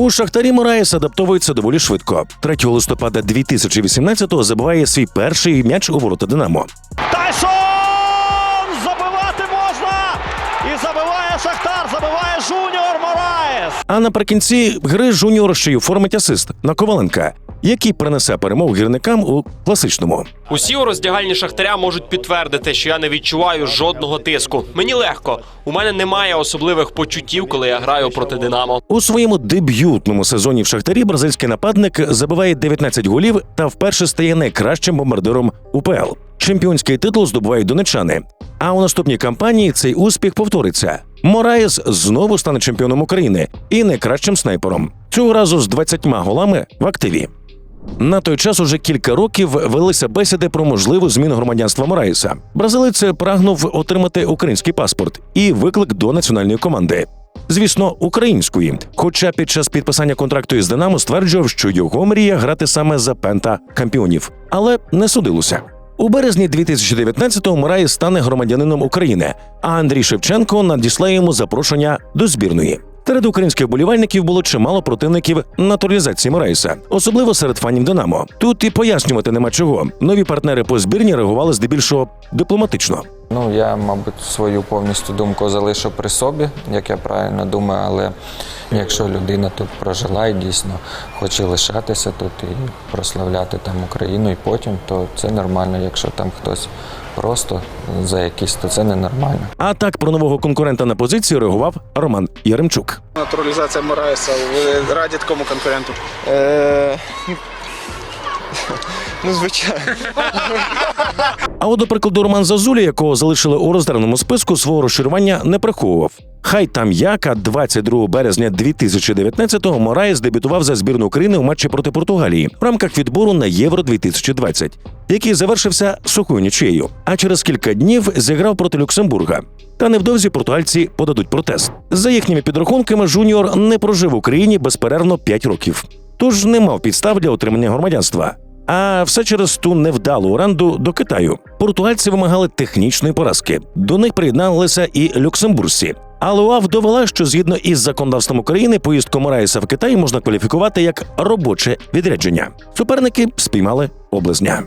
У Шахтарі Мораєс адаптовується доволі швидко. 3 листопада 2018-го забиває свій перший м'яч у ворота Динамо. Тайсон! Забивати можна! І забиває Шахтар, забиває Жуніор Мораєс. А наприкінці гри жуніор ще й оформить асист на Коваленка, який принесе перемогу гірникам у класичному. Усі у роздягальні шахтаря можуть підтвердити, що я не відчуваю жодного тиску. Мені легко. У мене немає особливих почуттів, коли я граю проти Динамо. У своєму дебютному сезоні в Шахтарі бразильський нападник забиває 19 голів та вперше стає найкращим бомбардиром УПЛ. Чемпіонський титул здобувають донечани. А у наступній кампанії цей успіх повториться. Мораєс знову стане чемпіоном України і найкращим снайпером. Цього разу з 20 голами в активі. На той час уже кілька років велися бесіди про можливу зміну громадянства Мораєса. Бразилець прагнув отримати український паспорт і виклик до національної команди. Звісно, української. Хоча під час підписання контракту із Динамо стверджував, що його мрія грати саме за пента кампіонів, але не судилося. У березні 2019-го Мораєс стане громадянином України, а Андрій Шевченко надіслає йому запрошення до збірної. Серед українських болівальників було чимало противників натуралізації Морейса, особливо серед фанів Динамо. Тут і пояснювати нема чого. Нові партнери по збірні реагували здебільшого дипломатично. Ну, я, мабуть, свою повністю думку залишу при собі, як я правильно думаю, але якщо людина тут прожила і дійсно хоче лишатися тут і прославляти там Україну і потім, то це нормально. Якщо там хтось просто за якісь, то це ненормально. А так про нового конкурента на позиції реагував Роман Яремчук. Натуралізація Мораєса. Ви раді такому конкуренту? Ну, звичайно. А от, до прикладу, Роман Зазулі, якого залишили у роздерному списку, свого розчарування не приховував. Хай там як, а 22 березня 2019-го Мораєс дебютував за збірну України у матчі проти Португалії в рамках відбору на Євро 2020, який завершився сухою нічиєю. А через кілька днів зіграв проти Люксембурга. Та невдовзі португальці подадуть протест. За їхніми підрахунками, Жуніор не прожив в Україні безперервно 5 років, тож не мав підстав для отримання громадянства. А все через ту невдалу оренду до Китаю. Португальці вимагали технічної поразки. До них приєдналися і люксембурзці. Але УАВ довела, що згідно із законодавством України поїздку Мораєса в Китай можна кваліфікувати як робоче відрядження. Суперники спіймали облизня.